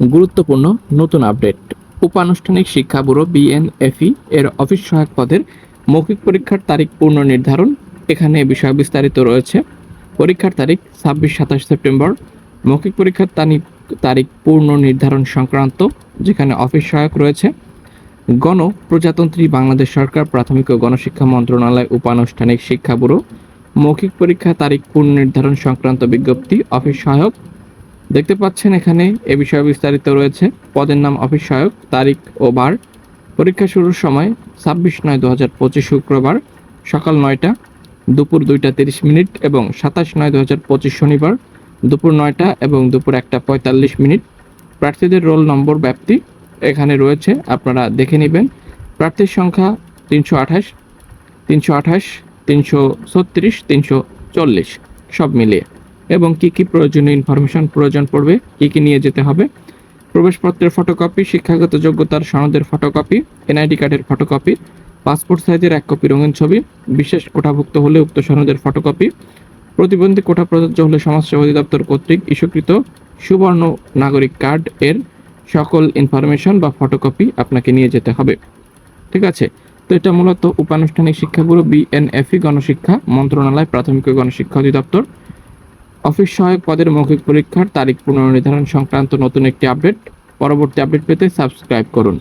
গুরুত্বপূর্ণ নতুন আপডেট। উপানুষ্ঠানিক শিক্ষা ব্যুরো বিএনএফই এর অফিস সহায়ক পদের মৌখিক পরীক্ষার তারিখ পুনর্নির্ধারণ এখানে বিষয়ে বিস্তারিত রয়েছে। পরীক্ষার তারিখ ছাব্বিশ, সাতাশ সেপ্টেম্বর। মৌখিক পরীক্ষার তারিখ তারিখ পূর্ণ নির্ধারণ সংক্রান্ত যেখানে অফিস সহায়ক রয়েছে। গণ প্রজাতন্ত্রী বাংলাদেশ সরকার প্রাথমিক ও গণশিক্ষা মন্ত্রণালয় উপানুষ্ঠানিক শিক্ষা ব্যুরো মৌখিক পরীক্ষা তারিখ পুনর্নির্ধারণ সংক্রান্ত বিজ্ঞপ্তি অফিস সহায়ক দেখতে পাচ্ছেন এখানে এ বিষয়ে বিস্তারিত রয়েছে। পদের নাম অফিস সহায়ক, তারিখ ও বার। পরীক্ষা শুরুর সময় ছাব্বিশ নয় দু হাজার পঁচিশ শুক্রবার সকাল নয়টা, দুপুর দুইটা তিরিশ মিনিট এবং সাতাশ নয় দু হাজার পঁচিশ শনিবার দুপুর নয়টা এবং দুপুর একটা পঁয়তাল্লিশ মিনিট। প্রার্থীদের রোল নম্বর ব্যাপ্তি এখানে রয়েছে, আপনারা দেখে নেবেন। প্রার্থীর সংখ্যা তিনশো আঠাশ তিনশো আঠাশ, তিনশো ছত্রিশ, তিনশো চল্লিশ, সব মিলিয়ে। এবং কি কি প্রয়োজনীয় ইনফরমেশন প্রয়োজন পড়বে, কি কি নিয়ে যেতে হবে। প্রবেশপত্রের ফটোকপি শিক্ষাগত যোগ্যতার সনদের ফটোকপি এনআইডি কার্ডের ফটোকপি পাসপোর্ট সাইজের এক কপি রঙিন ছবি, বিশেষ কোটাভুক্ত হলে উক্ত সনদের ফটোকপি প্রতিবন্ধী কোটা প্রযোজ্য হলে সমাজসেবা অধিদপ্তর কর্তৃক ইস্যুকৃত সুবর্ণ নাগরিক কার্ড এর সকল ইনফরমেশন বা ফটোকপি আপনাকে নিয়ে যেতে হবে। ঠিক আছে? তো এটা মূলত উপানুষ্ঠানিক শিক্ষা ব্যুরো বিএনএফই গণশিক্ষা মন্ত্রণালয়, প্রাথমিক গণশিক্ষা অধিদপ্তর। অফিস সহায়ক পদের মৌখিক পরীক্ষার তারিখ পুনর্নির্ধারণ সংক্রান্ত নতুন একটি আপডেট। পরবর্তী আপডেট পেতে সাবস্ক্রাইব করুন।